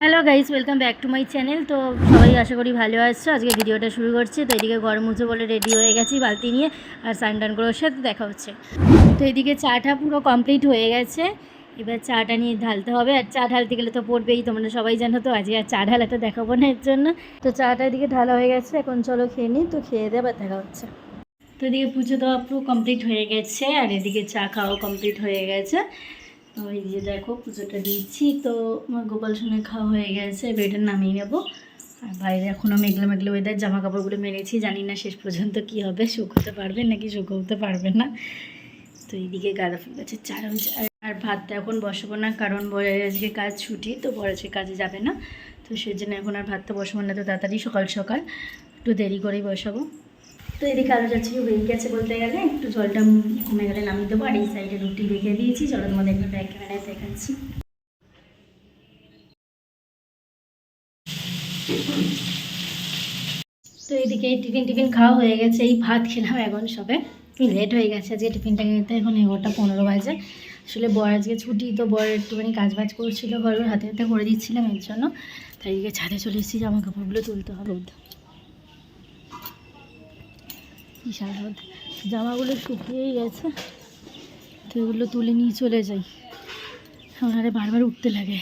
Hello guys welcome back to my channel তো সবাই আশা করি ভালো আসছো আজকে ভিডিওটা শুরু করছি। তো এদিকে গরম মুছে বলে রেডি হয়ে গেছি বালতি নিয়ে আর স্নান করে সাথে দেখা হচ্ছে। তো এদিকে চাটা পুরো কমপ্লিট হয়ে গেছে। এবার চাটা নিয়ে ঢালতে হবে। আর চা ঢালতে গেলে তো পড়বেই, তোমরা সবাই জানো তো, আজকে আর চা ঢালাটা দেখাবো না এর জন্য। তো চাটা এদিকে ঢালা হয়ে গেছে। এখন চলো খেয়ে নিই, তো খেয়ে দিয়ে আবার দেখা হচ্ছে। তো এদিকে পুজো দেওয়া পুরো কমপ্লিট হয়ে গেছে। আর এদিকে চা খাওয়া কমপ্লিট হয়ে গেছে। এই যে দেখো, পুজোটা দিচ্ছি তো আমার গোপাল সোনার খাওয়া হয়ে গেছে, এবার নামিয়ে নেব। আর বাইরে এখনও মেঘলা মেঘলা ওয়েদার জামা কাপড়গুলো মেরেছি, জানি না শেষ পর্যন্ত কি হবে, শুকোতে পারবে নাকি শুকোতে পারবে না। তো এইদিকে গাঁদা ফুল গাছের চারা আর- ভাতটা এখন বসাবো না, কারণ বরে আজকে কাজ ছুটি, তো আজকে কাজে যাবে না। তো সেই জন্য এখন আর ভাতটা বসাবো না, তো তাড়াতাড়ি সকাল সকাল, একটু দেরি করেই বসাবো। তো এদিকে আলু যাচ্ছি হয়ে গেছে বলতে গেলে। একটু জলটা কমে গেলে নামিয়ে দেবো। আর এই সাইডে রুটি রেখে দিয়েছি। চলো তোমাদের একটু ব্যাক ক্যামেরায় দেখাচ্ছি। তো এদিকে টিফিন টিফিন খাওয়া হয়ে গেছে। এই ভাত খেলাম এখন সবে। লেট হয়ে গেছে। আজকে টিফিনটা নিতে এখন এগারোটা পনেরো বাজে। আসলে বর আজকে ছুটি, তো বর একটুখানি কাজ বাজ করছিল ঘরের হাতে হাতে করে দিচ্ছিলাম এর জন্য। তাই এদিকে ছাদে চলে এসেছি। জামা কাপড়গুলো তুলতে হবে রোদ বিশাল রোদ। জামাগুলো শুকিয়েই গেছে, তো এগুলো তুলে নিয়ে চলে যাই। ওনারে বারবার উঠতে লাগে।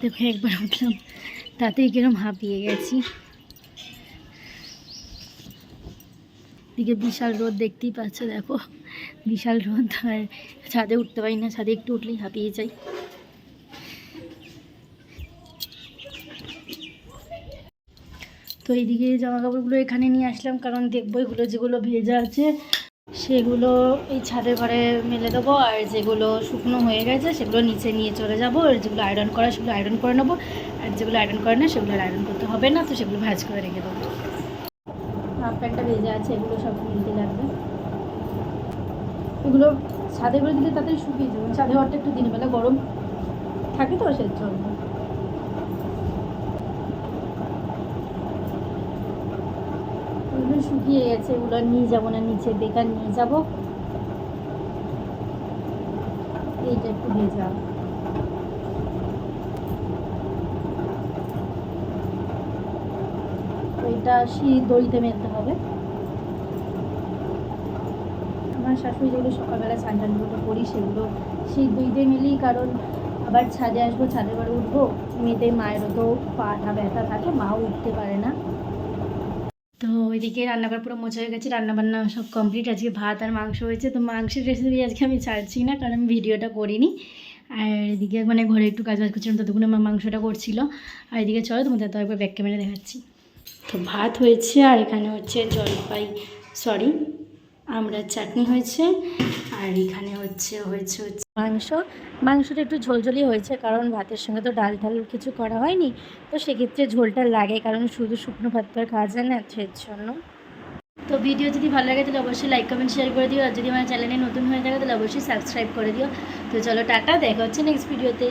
দেখো, একবার উঠলাম, তাতেই কিরম হাঁপিয়ে গেছি। দিকে বিশাল রোদ দেখতেই পাচ্ছ, দেখো। বিশাল রোদ, আর ছাদে উঠতে পারি না, ছাদে একটু উঠলেই হাঁপিয়ে যাই। তো এইদিকে জামা কাপড়গুলো এখানে নিয়ে আসলাম, কারণ দেখব এগুলো যেগুলো ভেজা আছে, সেগুলো এই ছাদের ঘরে মেলে দেবো, আর যেগুলো শুকনো হয়ে গেছে সেগুলো নিচে নিয়ে চলে যাব, আর যেগুলো আয়রন করা, সেগুলো আয়রন করে নেব, আর যেগুলো আয়রন করে না সেগুলো আয়রন করতে হবে না, তো সেগুলো ভাজ করে রেখে দেবো। হাফ ভেজা আছে, এগুলো সব মিলতে লাগবে। এগুলো ছাদে করে দিলে তাড়াতাড়ি শুকিয়ে যাবে, ছাদে ঘরটা একটু দিনবেলা গরম থাকে তো সে জন্য। এগুলো শুকিয়ে গেছে ওগুলো নিয়ে যাব না নিচে বেকার নিয়ে যাব। এইটা একটু ভেজা এটা শীত দড়িতে মেলতে হবে। আমার শাশুড়ি যেগুলো সকালবেলা স্নান টানগুলো করি, সেগুলো শীত দইতে মেলি, কারণ আবার ছাদে আসব ছাদে ঘরে উঠবো এমনিতেই মায়েরও তো পাটা ব্যথা থাকে, মাও উঠতে পারে না। তো ওইদিকে রান্নাঘর পুরো মোছা হয়ে গেছে, রান্নাবান্না সব কমপ্লিট আজকে ভাত আর মাংস হয়েছে, তো মাংসের রেসিপি আজকে আমি ছাড়ছি না, কারণ আমি ভিডিওটা করিনি। আর এদিকে মানে ঘরে একটু কাজ বাজ করছিলাম, ততক্ষণ আমার মাংসটা করছিল। আর এদিকে চলো তোমাদের তো একবার ব্যাক ক্যামেরা দেখাচ্ছি। তো ভাত হয়েছে আর এখানে হচ্ছে জলপাই সরি আমরা চাটনি হয়েছে। আর এখানে হচ্ছে, হয়েছে হচ্ছে মাংস। মাংসটা একটু ঝোলঝোলি হয়েছে, কারণ ভাতের সঙ্গে তো ডাল ঢাল কিছু করা হয়নি। তো সেক্ষেত্রে ঝোলটা লাগে, কারণ শুধু শুকনো ভাত তো আর খাওয়া যায় না সেই জন্য। তো ভিডিও যদি ভালো লাগে, তাহলে অবশ্যই লাইক কমেন্ট শেয়ার করে দিও। আর যদি আমার চ্যানেলে নতুন হয়ে থাকে, তাহলে অবশ্যই সাবস্ক্রাইব করে দিও। তো চলো, টাটা, দেখা হচ্ছে নেক্সট ভিডিওতে